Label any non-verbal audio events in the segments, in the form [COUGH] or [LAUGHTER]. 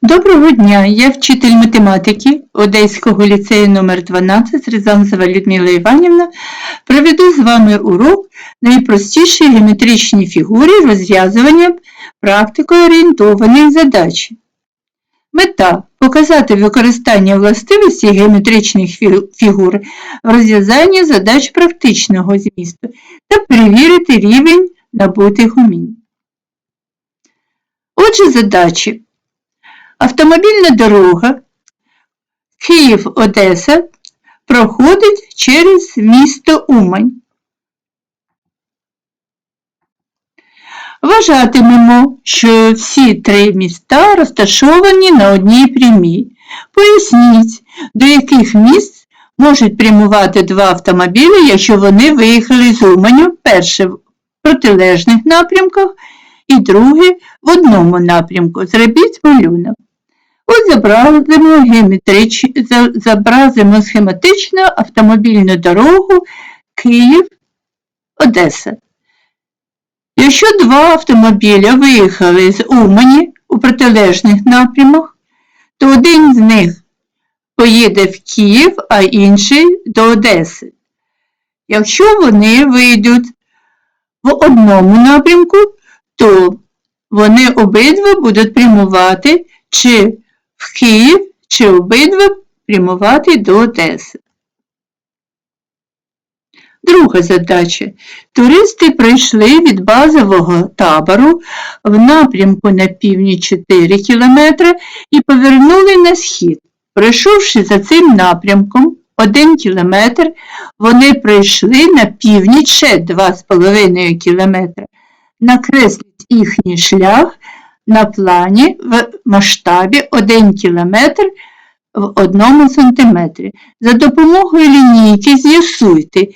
Доброго дня! Я вчитель математики Одеського ліцею номер 12 Рязанцева Людмила Іванівна. Проведу з вами урок найпростіші геометричні фігури розв'язування практикою орієнтованих задач. Мета показати використання властивості геометричних фігур в розв'язанні задач практичного змісту та перевірити рівень набутих умінь. Отже, задачі. Автомобільна дорога Київ-Одеса проходить через місто Умань. Вважатимемо, що всі три міста розташовані на одній прямій. Поясніть, до яких місць можуть прямувати два автомобілі, якщо вони виїхали з Уманю, перше в протилежних напрямках і друге в одному напрямку. Зробіть малюнок. Ось зобразимо, геометрич... зобразимо схематично автомобільну дорогу Київ-Одеса. Якщо два автомобіля виїхали з Умані у протилежних напрямах, то один з них поїде в Київ, а інший до Одеси. Якщо вони вийдуть в одному напрямку, то вони обидва будуть прямувати чи в Київ, чи обидва прямувати до Одеси. Друга задача. Туристи прийшли від базового табору в напрямку на північ 4 км і повернули на схід. Пройшовши за цим напрямком 1 км, вони прийшли на північ ще 2,5 км. Накресліть їхній шлях на плані в масштабі 1 км в 1 см. За допомогою лінійки з'ясуйте,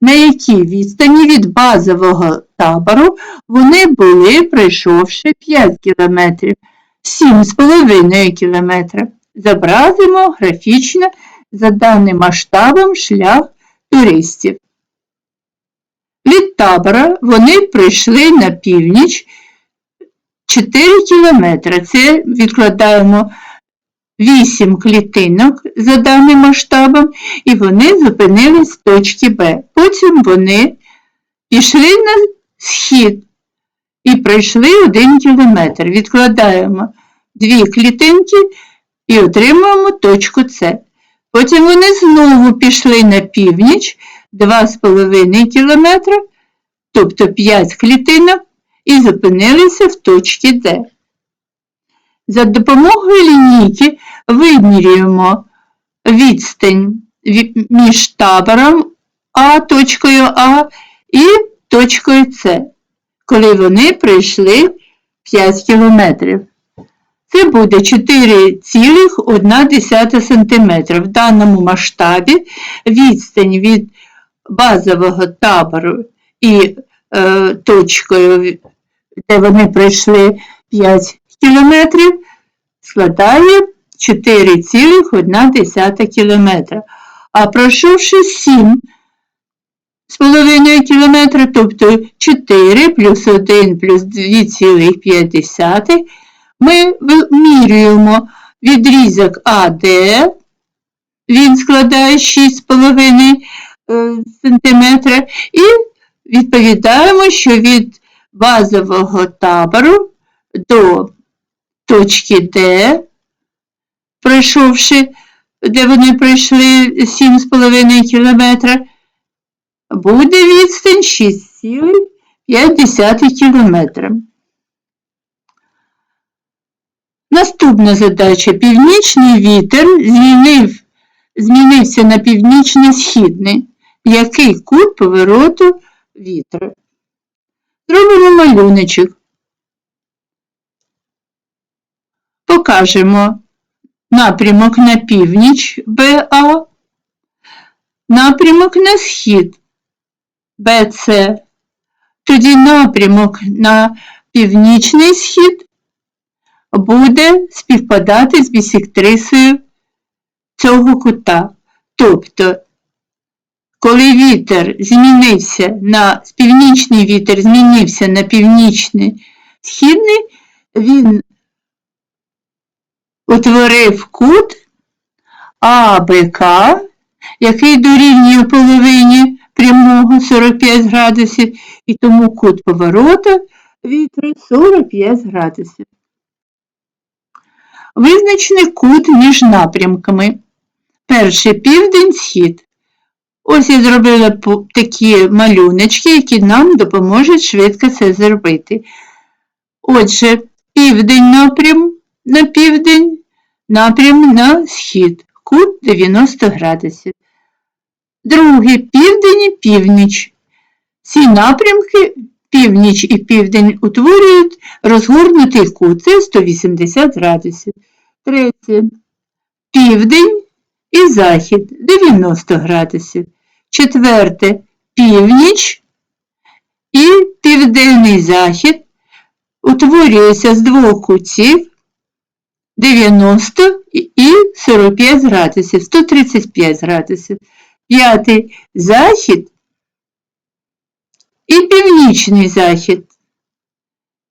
на якій відстані від базового табору вони були, пройшовши 5 км, 7,5 км. Зобразимо графічно за даним масштабом шлях туристів. Від табора вони прийшли на північ 4 кілометри. Це відкладаємо 8 клітинок за даним масштабом, і вони зупинились в точці Б. Потім вони пішли на схід і пройшли 1 кілометр. Відкладаємо 2 клітинки і отримуємо точку С. Потім вони знову пішли на північ 2,5 кілометра, тобто 5 клітинок, і зупинилися в точці Д. За допомогою лінійки вимірюємо відстань між табором А, точкою А і точкою С, коли вони пройшли 5 кілометрів. Це буде 4,1 см. В даному масштабі відстань від базового табору і е, точкою, де вони пройшли 5 кілометрів, складає 4,1 км. А пройшовши 7 з половиною кілометра, тобто 4 плюс 1 плюс 2,5, ми вимірюємо відрізок АД, він складає 6,5 см, і відповідаємо, що від базового табору до точки Д, пройшовши, де вони пройшли 7,5 км, буде відстань 6,5 км. Наступна задача. Північний вітер змінив, змінився на північно-східний. Який кут повороту вітру? Зробимо малюночок. Покажемо напрямок на північ БА, напрямок на схід БЦ, тоді напрямок на північний схід буде співпадати з бісектрисою цього кута. Тобто, коли вітер змінився на північний вітер змінився на північний східний, він утворив кут АБК, який дорівнює половині прямого 45 градусів, і тому кут поворота вітри 45 градусів. Визначений кут між напрямками. Перший південь, схід. Ось я зробила такі малюночки, які нам допоможуть швидко це зробити. Отже, південь напрям на південь, напрям на схід, кут 90 градусів. Другий південь і північ. Ці напрямки, північ і південь, утворюють розгорнутий кут, це 180 градусів. Третє. Південь і захід 90 градусів. Четверте північ і південний захід утворюється з двох кутів 90 і 45 градусів, 135 градусів. П'ятий захід і північний захід.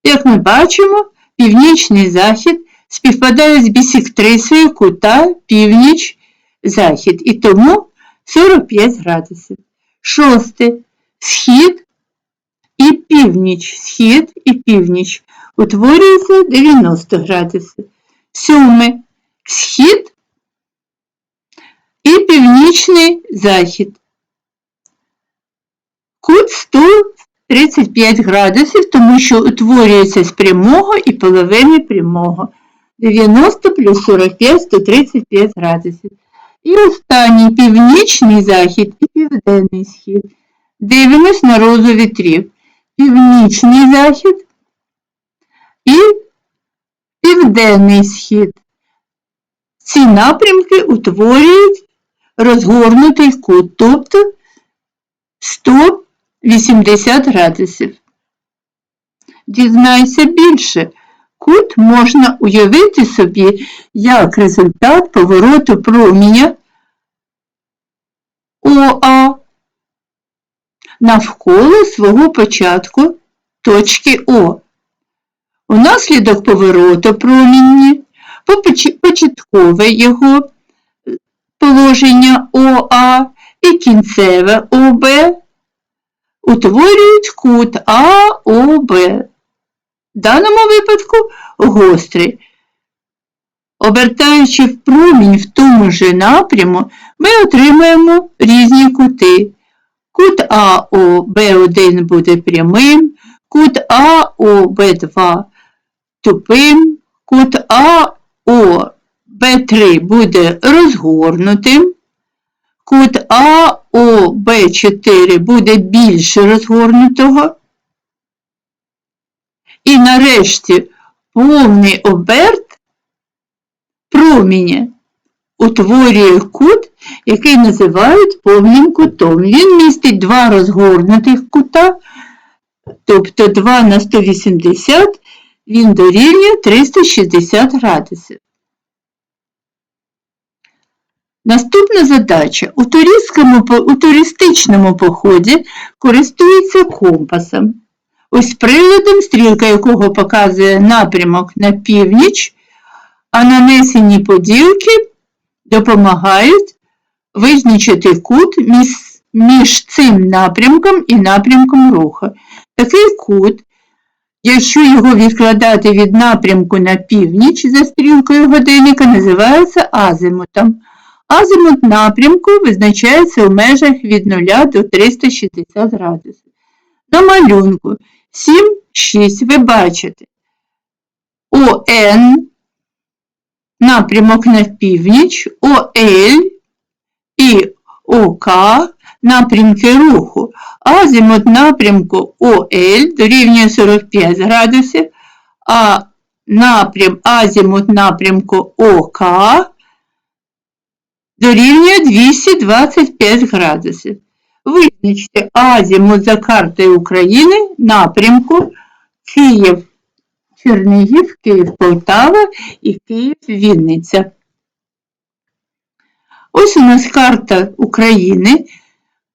Як ми бачимо, північний захід співпадає з бісектрисою кута північ-захід, і тому 45 градусів. Шосте. Схід і північ. Схід і північ. Утворюється 90 градусів. Сьоме. Схід і північний захід. Кут 135 градусів, тому що утворюється з прямого і половини прямого. 90 плюс 45 135 градусів. І останній північний захід і південний схід. Дивимось на розу вітрів. Північний захід і південний схід. Ці напрямки утворюють розгорнутий кут, тобто 180 градусів. Дізнайся більше. Кут можна уявити собі як результат повороту проміння ОА навколо свого початку точки О. Унаслідок повороту проміння по початкове його положення ОА і кінцеве ОБ утворюють кут АОБ. В даному випадку гострий. Обертаючи в промінь в тому же напряму, ми отримаємо різні кути. Кут АОБ1 буде прямим, кут АОБ2 тупим, кут АОБ3 буде розгорнутим, кут АОБ4 буде більше розгорнутого. І нарешті повний оберт проміння утворює кут, який називають повним кутом. Він містить два розгорнутих кута, тобто 2 на 180, він дорівнює 360 градусів. Наступна задача. У, у туристичному поході користуються компасом. Ось приладом, стрілка якого показує напрямок на північ, а нанесені поділки допомагають визначити кут між, цим напрямком і напрямком руху. Такий кут, якщо його відкладати від напрямку на північ за стрілкою годинника, називається азимутом. Азимут напрямку визначається в межах від 0 до 360 градусів. На малюнку 7, 6 ви бачите. ОН, напрямок на північ, ОЛ і ОК напрямки руху. Азимут напрямку ОЛ дорівнює 45 градусів, а напрям, азимут напрямку ОК дорівнює 225 градусів. Визначте азімут за картою України напрямку Київ, Чернігів, Київ, Полтава і Київ, Вінниця. Ось у нас карта України.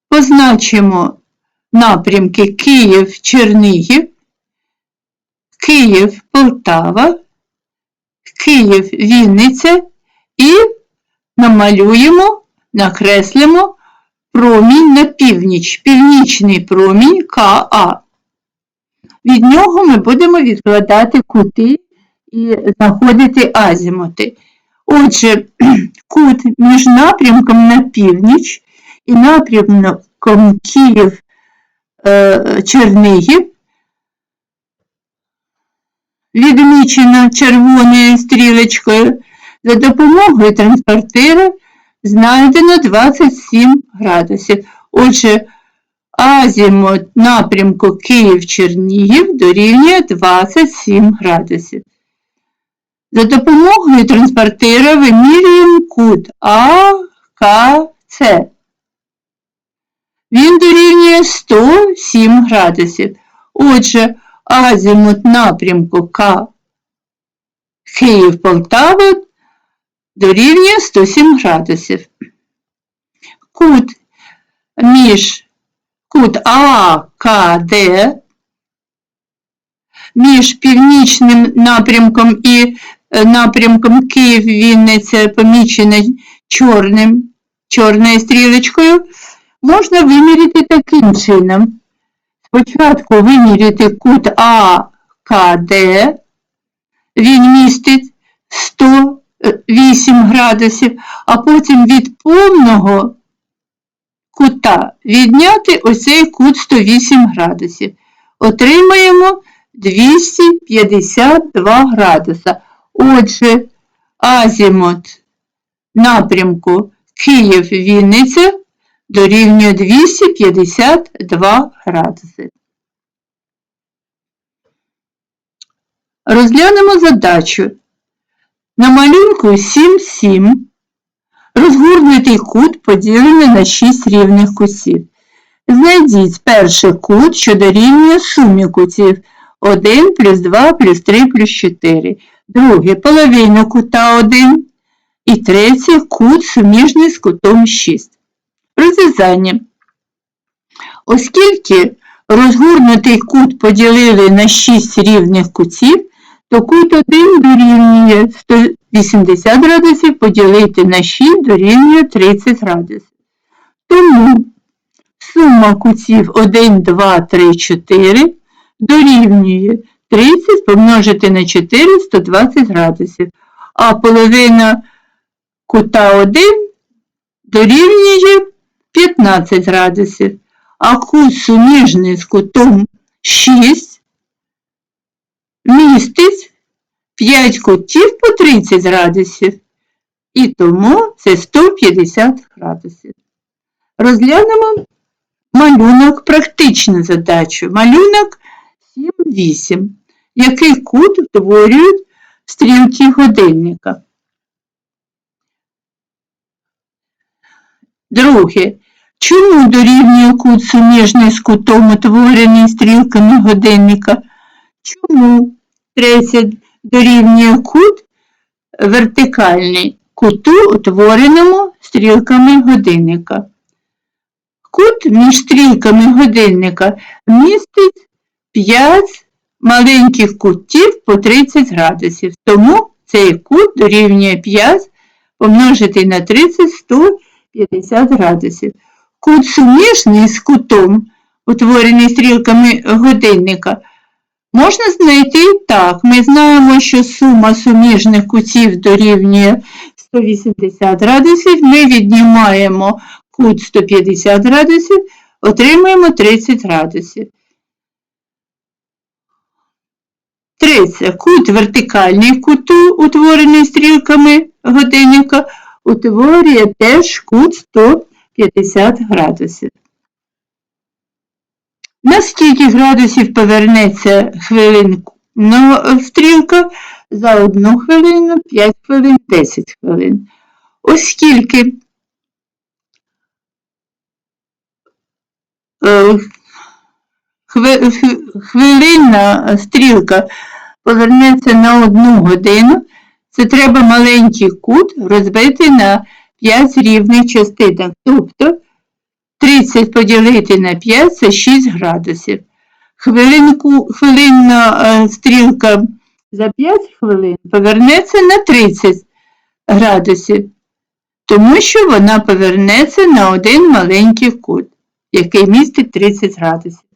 Позначимо напрямки Київ, Чернігів, Київ, Полтава, Київ, Вінниця і намалюємо, накреслимо промінь на північ, північний промінь КА. Від нього ми будемо відкладати кути і знаходити азімути. Отже, [CLEARS THROAT] кут між напрямком на північ і напрямком Київ е, Чернігів відмічено червоною стрілочкою. За допомогою транспортира знайдено 27 градусів. Отже, азімут напрямку Київ-Чернігів дорівнює 27 градусів. За допомогою транспортира вимірюємо кут АКЦ. Він дорівнює 107 градусів. Отже, азімут напрямку К Київ-Полтава дорівнює 107 градусів. Кут між кут АКД між північним напрямком і е, напрямком Київ-Вінниця помічений чорним, чорною стрілочкою, можна виміряти таким чином. Спочатку виміряти кут АКД, він містить 108 градусів, а потім від повного кута відняти оцей кут 108 градусів. Отримаємо 252 градуса. Отже, азімут напрямку Київ-Вінниця дорівнює 252 градуси. Розглянемо задачу. На малюнку 7,7 розгорнутий кут поділений на 6 рівних кутів. Знайдіть перший кут, що дорівнює сумі кутів 1 плюс 2 плюс 3 плюс 4. Другий половину кута 1. І третій кут суміжний з кутом 6. Розв'язання. Оскільки розгорнутий кут поділили на 6 рівних кутів, то кут 1 дорівнює 180 градусів поділити на 6 дорівнює 30 градусів. Тому сума кутів 1, 2, 3, 4 дорівнює 30 помножити на 4 120 градусів, а половина кута 1 дорівнює 15 градусів, а кут суміжний з кутом 6 містить 5 кутів по 30 градусів, і тому це 150 градусів. Розглянемо малюнок практичну задачу. Малюнок 7-8. Який кут утворюють стрілки годинника? Друге. Чому дорівнює кут суміжний з кутом, утворений стрілками годинника? Чому третє дорівнює кут вертикальний куту, утвореному стрілками годинника? Кут між стрілками годинника містить 5 маленьких кутів по 30 градусів. Тому цей кут дорівнює 5 помножити на 30 150 градусів. Кут суміжний з кутом, утворений стрілками годинника, можна знайти так. Ми знаємо, що сума суміжних кутів дорівнює 180 градусів. Ми віднімаємо кут 150 градусів, отримуємо 30 градусів. Третє. Кут вертикальний куту, утворений стрілками годинника, утворює теж кут 150 градусів. На скільки градусів повернеться хвилинку стрілка? За одну хвилину, 5 хвилин, 10 хвилин. Оскільки е, хвилинна стрілка повернеться на одну годину, це треба маленький кут розбити на 5 рівних частинок. Тобто 30 поділити на 5 це 6 градусів. Хвилинку, хвилинна е, стрілка за 5 хвилин повернеться на 30 градусів, тому що вона повернеться на один маленький кут, який містить 30 градусів.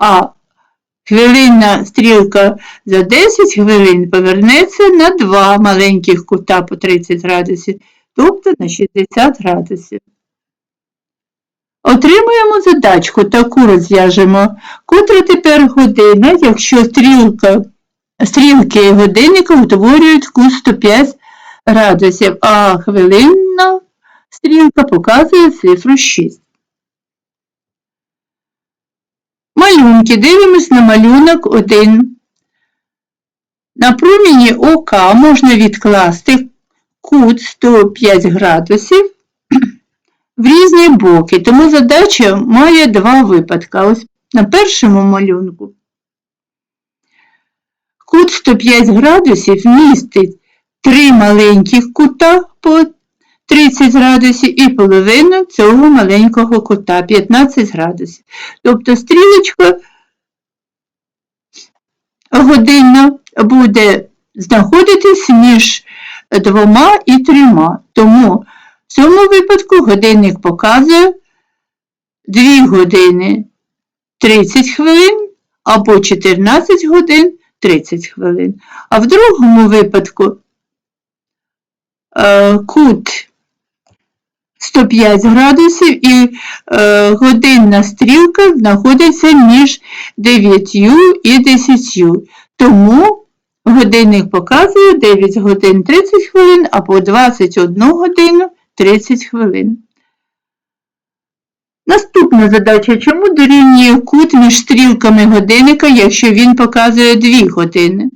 А хвилинна стрілка за 10 хвилин повернеться на два маленьких кута по 30 градусів, тобто на 60 градусів. Отримуємо задачку, таку розв'яжемо. Котра тепер година, якщо стрілка, стрілки годинника утворюють кут 105 градусів, а хвилинна стрілка показує цифру 6. Малюнки. Дивимось на малюнок 1. На проміні ОК можна відкласти кут 105 градусів в різні боки, тому задача має два випадки. Ось на першому малюнку кут 105 градусів містить три маленьких кута по 30 градусів і половину цього маленького кута 15 градусів. Тобто стрілочка годинна буде знаходитись між двома і трьома. Тому в цьому випадку годинник показує 2 години 30 хвилин або 14 годин 30 хвилин. А в другому випадку е, кут 105 градусів і е, годинна стрілка знаходиться між 9 і 10. Тому годинник показує 9 годин 30 хвилин або 21 годину 30 хвилин. Наступна задача, чому дорівнює кут між стрілками годинника, якщо він показує 2 години?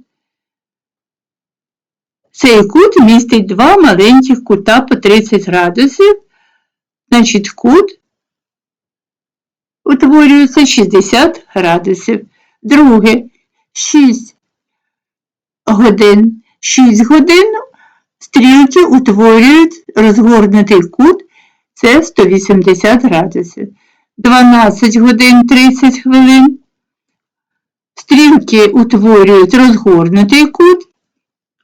Цей кут містить два маленьких кута по 30 градусів, значить кут утворюється 60 градусів. Друге 6 годин. 6 годин стрілки утворюють розгорнутий кут, це 180 градусів. 12 годин 30 хвилин. Стрілки утворюють розгорнутий кут,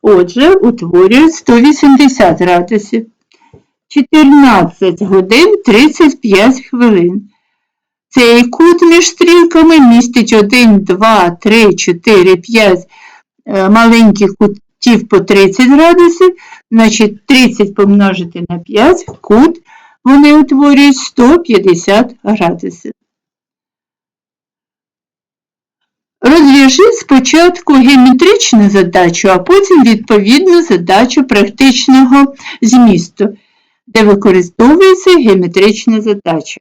отже, утворюють 180 градусів. 14 годин 35 хвилин. Цей кут між стрілками містить 1, 2, 3, 4, 5 маленьких кутів по 30 градусів, значить 30 помножити на 5 кут, вони утворюють 150 градусів. Розв'яжи спочатку геометричну задачу, а потім відповідну задачу практичного змісту де використовується геометрична задача.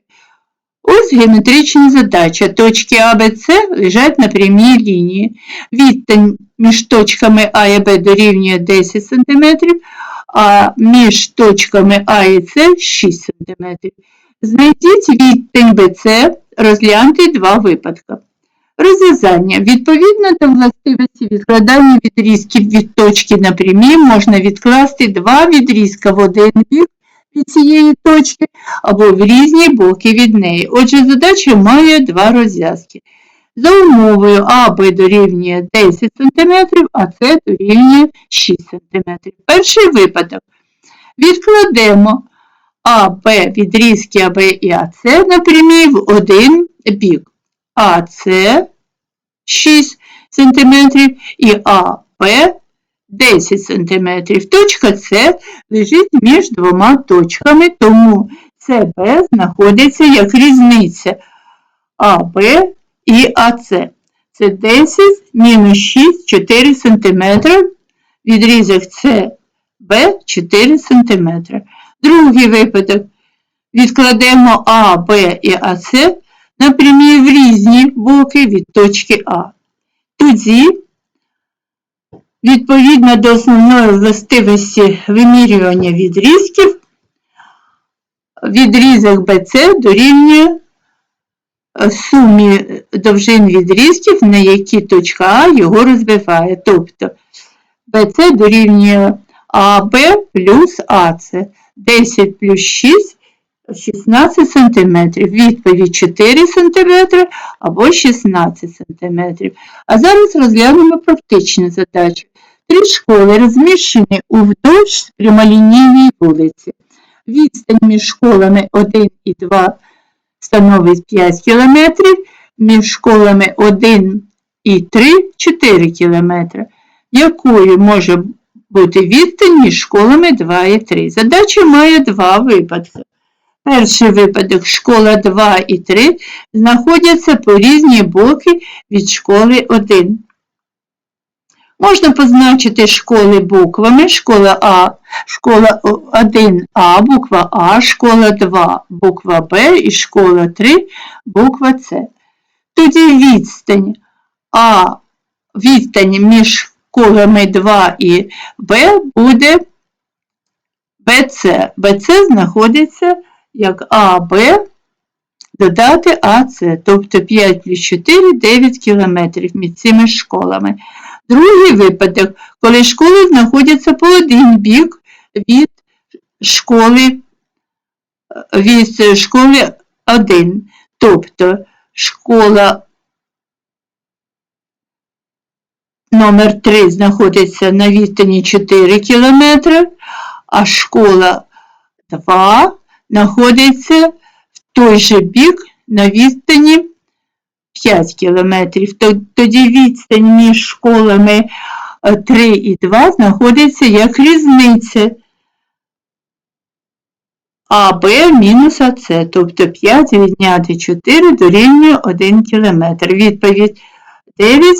Ось геометрична задача. Точки А, Б, С лежать на прямій лінії. Відстань між точками А і Б дорівнює 10 см, а між точками А і С 6 см. Знайдіть відстань БЦ, розгляньте два випадки. Розв'язання. Відповідно до властивості відкладання відрізків від точки на прямі можна відкласти два відрізка в один бік від цієї точки або в різні боки від неї. Отже, задача має два розв'язки. За умовою АБ дорівнює 10 см, а С дорівнює 6 см. Перший випадок. Відкладемо АБ відрізки АБ і АС на прямій в один бік. АС 6 см і АБ 10 см. Точка С лежить між двома точками, тому СБ знаходиться як різниця АБ і АС. Це 10 мінус 6 4 см. Відрізок СБ 4 см. Другий випадок. Відкладемо А, Б і АС на прямі в різні боки від точки А. Тоді Відповідно до основної властивості вимірювання відрізків, відрізок BC дорівнює е, сумі довжин відрізків, на які точка А його розбиває. Тобто BC дорівнює АБ плюс АС. 10 плюс 6 16 см. Відповідь 4 см або 16 см. А зараз розглянемо практичні задачі. Три школи розміщені уздовж прямолінійній вулиці. Відстань між школами 1 і 2 становить 5 км, між школами 1 і 3 – 4 км. Якою може бути відстань між школами 2 і 3? Задача має два випадки. Перший випадок школа 2 і 3 знаходяться по різні боки від школи 1. Можна позначити школи буквами, школа А, школа 1А, буква А, школа 2, буква Б і школа 3, буква С. Тоді відстань А, відстань між школами 2 і Б буде БЦ. БЦ знаходиться як АБ додати АЦ, тобто 5 плюс 4 – 9 кілометрів між цими школами. Другий випадок, коли школи знаходяться по один бік від школи, від школи 1. Тобто школа номер 3 знаходиться на відстані 4 км, а школа 2 знаходиться в той же бік на відстані 5 кілометрів. Тоді відстань між школами 3 і 2 знаходиться як різниця АБ мінус АЦ, тобто 5 відняти 4 дорівнює 1 км. Відповідь 9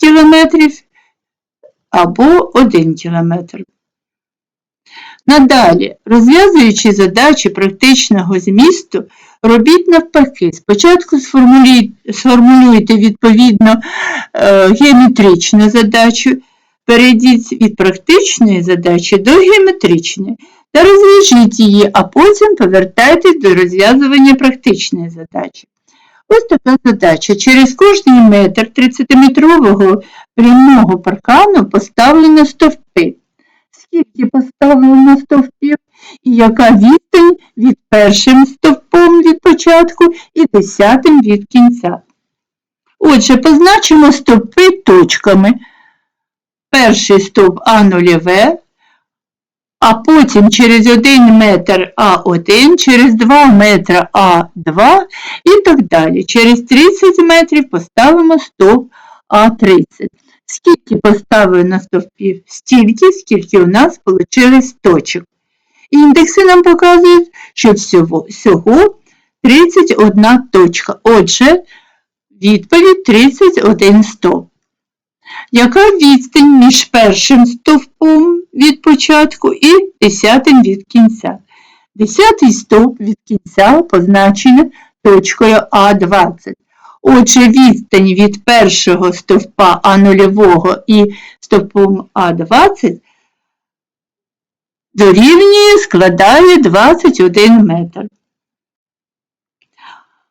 кілометрів або 1 кілометр. Надалі, розв'язуючи задачі практичного змісту, робіть навпаки. Спочатку сформулюйте відповідно е, геометричну задачу, перейдіть від практичної задачі до геометричної та розв'яжіть її, а потім повертайтесь до розв'язування практичної задачі. Ось така задача. Через кожний метр 30-метрового прямого паркану поставлено стовпи скільки поставлено стовпів, і яка відстань від першим стовпом від початку і десятим від кінця. Отже, позначимо стовпи точками. Перший стовп А нульове, а потім через 1 метр А1, через 2 метри А2 і так далі. Через 30 метрів поставимо стовп А30. Скільки поставлено стовпів? Стільки, скільки у нас вийшло точок. Індекси нам показують, що всього, всього 31 точка. Отже, відповідь 31 стовп. Яка відстань між першим стовпом від початку і десятим від кінця? Десятий стовп від кінця позначено точкою А20. Отже, відстань від першого стовпа А0 і стовпом А20 дорівнює, складає 21 метр.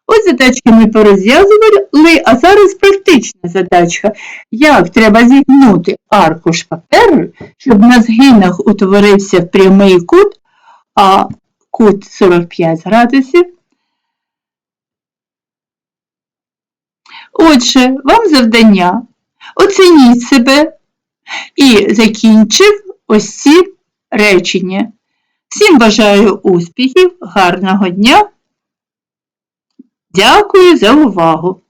Ось задачки ми порозв'язували, а зараз практична задачка. Як треба зігнути аркуш паперу, щоб на згинах утворився прямий кут, а кут 45 градусів, Отже, вам завдання. Оцініть себе і закінчив ось ці речення. Всім бажаю успіхів, гарного дня. Дякую за увагу!